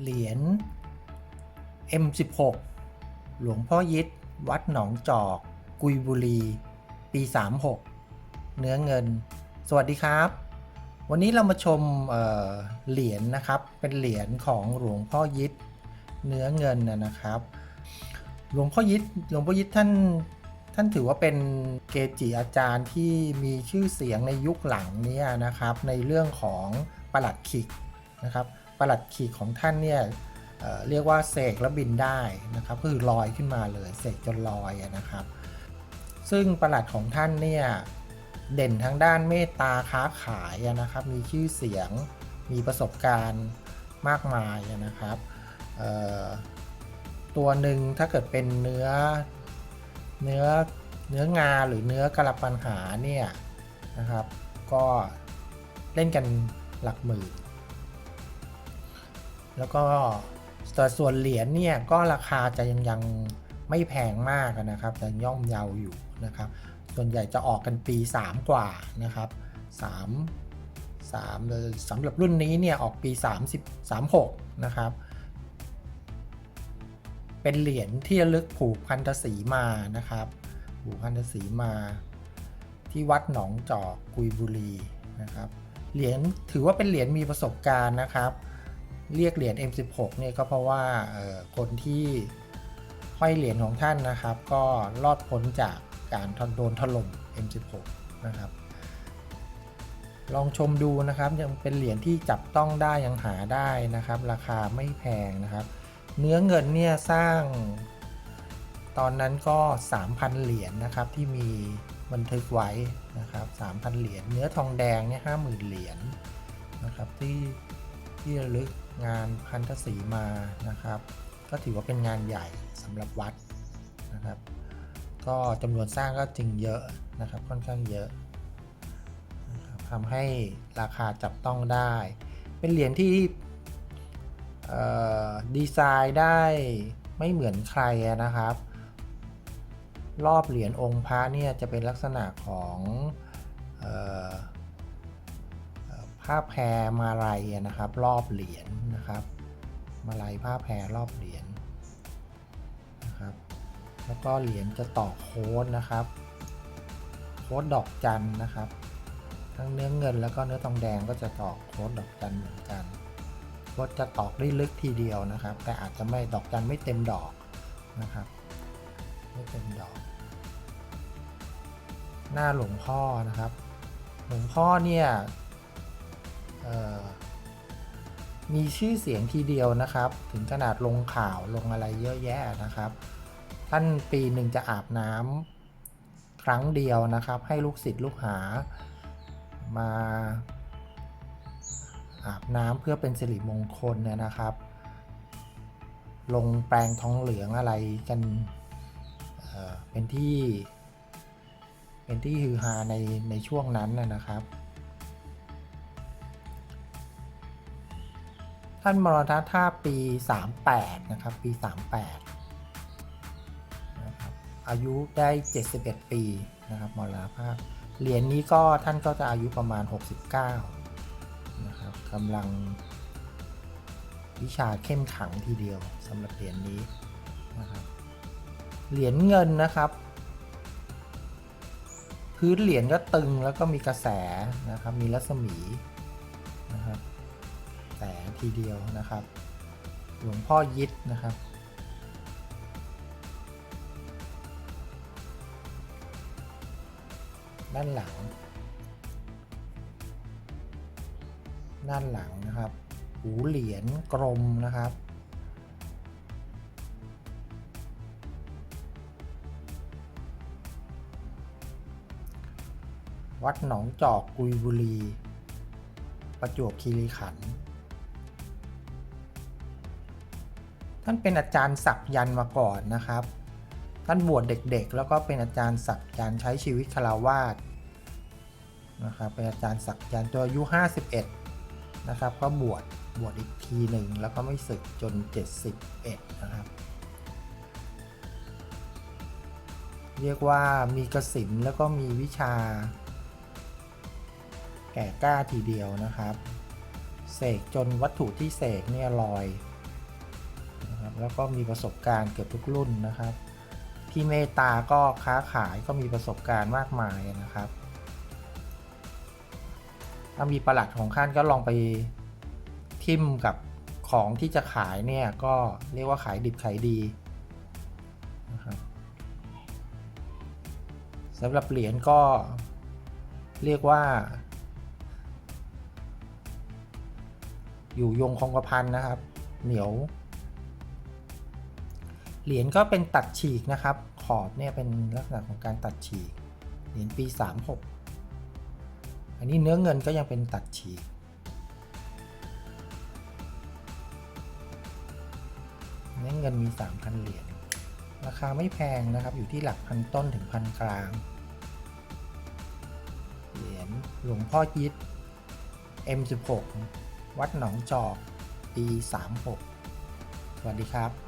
เหรียญ M16 หลวงพ่อยิดวัดหนองจอก กุยบุรี ปี 36 เนื้อเงิน สวัสดีครับ วันนี้เรามาชมเเหรียญนะครับ เป็นเหรียญของหลวงพ่อยิดเนื้อเงินนะครับ หลวงพ่อยิดหลวงพ่อยิดท่านท่านถือว่าเป็นเกจิอาจารย์ที่มีชื่อเสียงในยุคหลังเนี้นะครับ ในเรื่องของประหลัดขิกนะครับ ประหลัดขีดของท่านเนี่ยเเรียกว่าเสกแล้วบินได้นะครับก็คือลอยขึ้นมาเลยเสกจนลอยนะครับ ซึ่งประหลัดของท่านเนี่ยเด่นทางด้านเมตตาค้าขายนะครับ มีชื่อเสียงมีประสบการณ์มากมายนะครับตัวหนึ่งถ้าเกิดเป็นเนื้อเนื้อเนื้องาหรือเนื้อกระปัญหาเนี่ยนะครับ ก็เล่นกันหลักหมื่น แล้วก็ตส่วนเหรียญเนี่ยก็ราคาจะยังยังไม่แพงมากนะครับ แต่ย่อมเยาอยู่นะครับ ส่วนใหญ่จะออกกันปี 3 กว่านะครับ3 3สำหรับรุ่นนี้เนี่ยออกปี 30 36 นะครับ เป็นเหรียญที่ระลึกผูกพันธสีมานะครับ ผูกพันธสีมา ที่วัดหนองจอกกุยบุรีนะครับ เหรียญถือว่าเป็นเหรียญมีประสบการณ์นะครับ เรียกเหรียญ M16 เนี่ยก็เพราะว่าคนที่ห้อยเหรียญของท่านนะครับ ก็รอดพ้นจากการโดนถล่ม M16 นะครับ ลองชมดูนะครับยังเป็นเหรียญที่จับต้องได้ยังหาได้นะครับ ราคาไม่แพงนะครับ เนื้อเงินเนี่ยสร้างตอนนั้นก็ 3,000 เหรียญนะครับที่มีบันทึกไว้นะครับ3,000 เหรียญเนื้อทองแดงเนี่ย50,000เหรียญนะครับที่ ที่ระลึกงานพันธสีมานะครับ ก็ถือว่าเป็นงานใหญ่สำหรับวัดนะครับ ก็จำนวนสร้างก็จึงเยอะนะครับค่อนข้างเยอะทำให้ราคาจับต้องได้ เป็นเหรียญที่ออดีไซน์ได้ไม่เหมือนใครนะครับ รอบเหรียญองค์พระเนี่ยจะเป็นลักษณะของ ผ้าแพรมาลัยนะครับ รอบเหรียญนะครับ มาลัยผ้าแพรรอบเหรียญนะครับ แล้วก็เหรียญจะต่อโค้ดนะครับ โค้ดดอกจันนะครับ ทั้งเนื้อเงินแล้วก็เนื้อทองแดงก็จะตอกโค้ดดอกจันเหมือนกันโค้ดจะตอกได้ลึกทีเดียวนะครับ แต่อาจจะไม่ดอกจันไม่เต็มดอกนะครับ ไม่เต็มดอก หน้าหลวงพ่อนะครับ หลวงพ่อเนี่ย มีชื่อเสียงทีเดียวนะครับ ถึงขนาดลงข่าวลงอะไรเยอะแยะนะครับ ท่านปีหนึ่งจะอาบน้ำครั้งเดียวนะครับ ให้ลูกศิษย์ลูกหามาอาบน้ำเพื่อเป็นสิริมงคลเนี่ยนะครับ ลงแปลงทองเหลืองอะไรกันเเป็นที่ เป็นที่ฮือฮาในในช่วงนั้นนะครับ ท่านมรณภาปี 38 นะครับ ปี 38นะครับอายุได้ 71 ปีนะครับมรณภาพเหรียญนี้ก็ท่านก็จะอายุประมาณ 69 นะครับกำลังวิชาเข้มขังทีเดียวสำหรับเหรียญนี้นะครับเหรียญเงินนะครับ พื้นเหรียญก็ตึงแล้วก็มีกระแสนะครับ มีรัศมีนะครับ แสทีเดียวนะครับ หลวงพ่อยิดนะครับ ด้านหลัง ด้านหลังนะครับ หูเหรียญกลมนะครับวัดหนองจอกกุยบุรี ประจวบคีรีขันธ์ ท่านเป็นอาจารย์ศักยันมาก่อนนะครับ ท่านบวชเด็กๆ แล้วก็เป็นอาจารย์ศักยันใช้ชีวิตคารวาสนะครับเป็นอาจารย์ศักยันต์ตัวอายุ 51 นะครับ ก็บวชบวชอีกทีหนึ่งแล้วก็ไม่ศึกจน 71 นะครับ เรียกว่ามีกสินแล้วก็มีวิชา แก่กล้าทีเดียวนะครับ เสกจนวัตถุที่เสกเนี่ยลอย นะครับ แล้วก็มีประสบการณ์เกือบทุกรุ่นนะครับที่เมตตาก็ค้าขายก็มีประสบการณ์มากมายนะครับ ถ้ามีประหลัดของท่านก็ลองไปทิมกับของที่จะขายเนี่ยก็เรียกว่าขายดิบขายดีนะครับสำหรับเหรียญก็เรียกว่า อยู่ยงคงกระพันนะครับ เหนียว เหรียญก็เป็นตัดฉีกนะครับ ขอบเนี่ยเป็นลักษณะของการตัดฉีก เหรียญปี 36 อันนี้เนื้อเงินก็ยังเป็นตัดฉีก เนื้อเงินมี 3,000 เหรียญ ราคาไม่แพงนะครับ อยู่ที่หลักพันต้นถึงพันกลาง เหรียญหลวงพ่อยิด M16 วัดหนองจอก ปี 36 สวัสดีครับ